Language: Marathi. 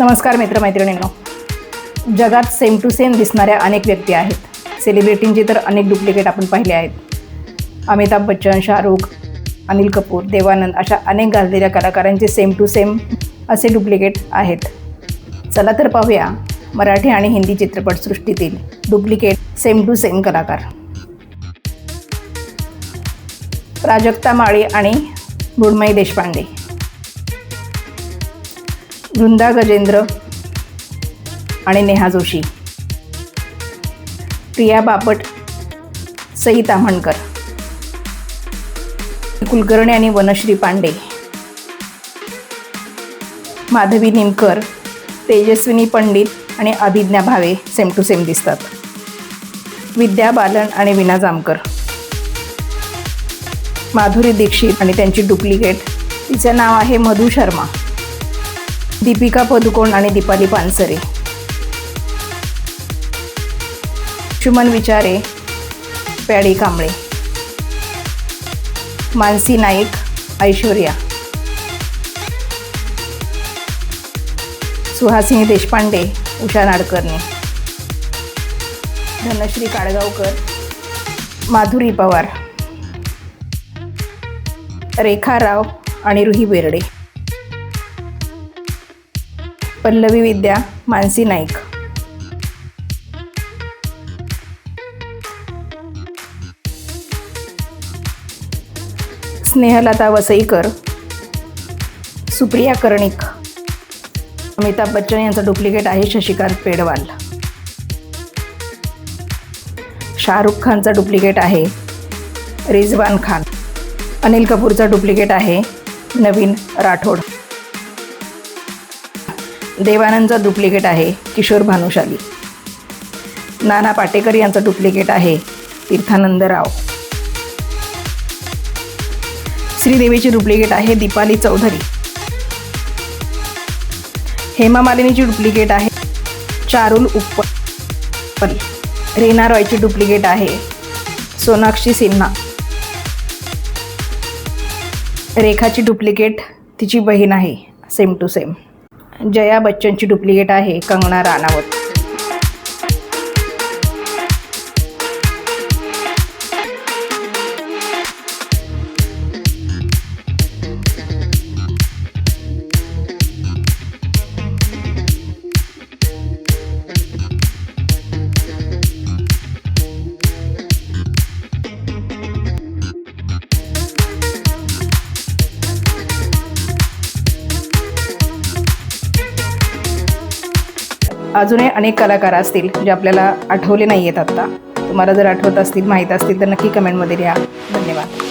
नमस्कार मित्रमैत्रिणींनो. जगात सेम टू सेम दिसणाऱ्या अनेक व्यक्ती आहेत. सेलिब्रिटींची तर अनेक डुप्लिकेट आपण पाहिले आहेत. अमिताभ बच्चन शाहरुख अनिल कपूर देवानंद अशा अनेक गाजलेल्या कलाकारांचे सेम टू सेम असे डुप्लिकेट आहेत. चला तर पाहूया मराठी आणि हिंदी चित्रपटसृष्टीतील डुप्लिकेट सेम टू सेम कलाकार. प्राजक्ता माळी आणि मृण्मयी देशपांडे. वृंदा गजेंद्र आणि नेहा जोशी. प्रिया बापट सई ताम्हणकर कुलकर्णी आणि वनश्री पांडे. माधवी निमकर तेजस्विनी पंडित आणि Abhidnya Bhave same to same दिसतात. विद्या बालन आणि विना जामकर. माधुरी दीक्षित आणि त्यांची डुप्लिकेट तिचं नाव आहे मधु शर्मा. दीपिका पदुकोण आणि दीपाली पानसरे. शुमन विचारे पॅडी कांबळे. मानसी नाईक ऐश्वर्या. सुहासिनी देशपांडे उषा नाडकर्णी. धनश्री काडगावकर माधुरी पवार. रेखा राव आणि रुही बेर्डे. पल्लवी विद्या मानसी नाईक. स्नेहलता वसईकर सुप्रिया कर्णिक. अमिताभ बच्चन यांचा डुप्लिकेट आहे शशिकांत पेडवाल. शाहरुख खानचा डुप्लिकेट आहे रिजवान खान. अनिल कपूरचा डुप्लिकेट आहे नवीन राठोड. देवानंदचा डुप्लिकेट आहे किशोर भानुशाली. नाना पाटेकर यांचं डुप्लिकेट आहे तीर्थानंद राव. श्रीदेवीची डुप्लिकेट आहे दीपाली चौधरी. हेमा मालिनीची डुप्लिकेट आहे चारुल उप्पल. रेना रॉयची डुप्लिकेट आहे सोनाक्षी सिन्हा. रेखाची डुप्लिकेट तिची बहीण आहे सेम टू सेम. जया बच्चनची डुप्लिकेट आहे कंगना राणावत. अजूनही अनेक कलाकार असतील जे आपल्याला आठवले नाही आहेत आत्ता तुम्हाला जर आठवत असतील माहीत असतील तर नक्की कमेंटमध्ये लिहा. धन्यवाद.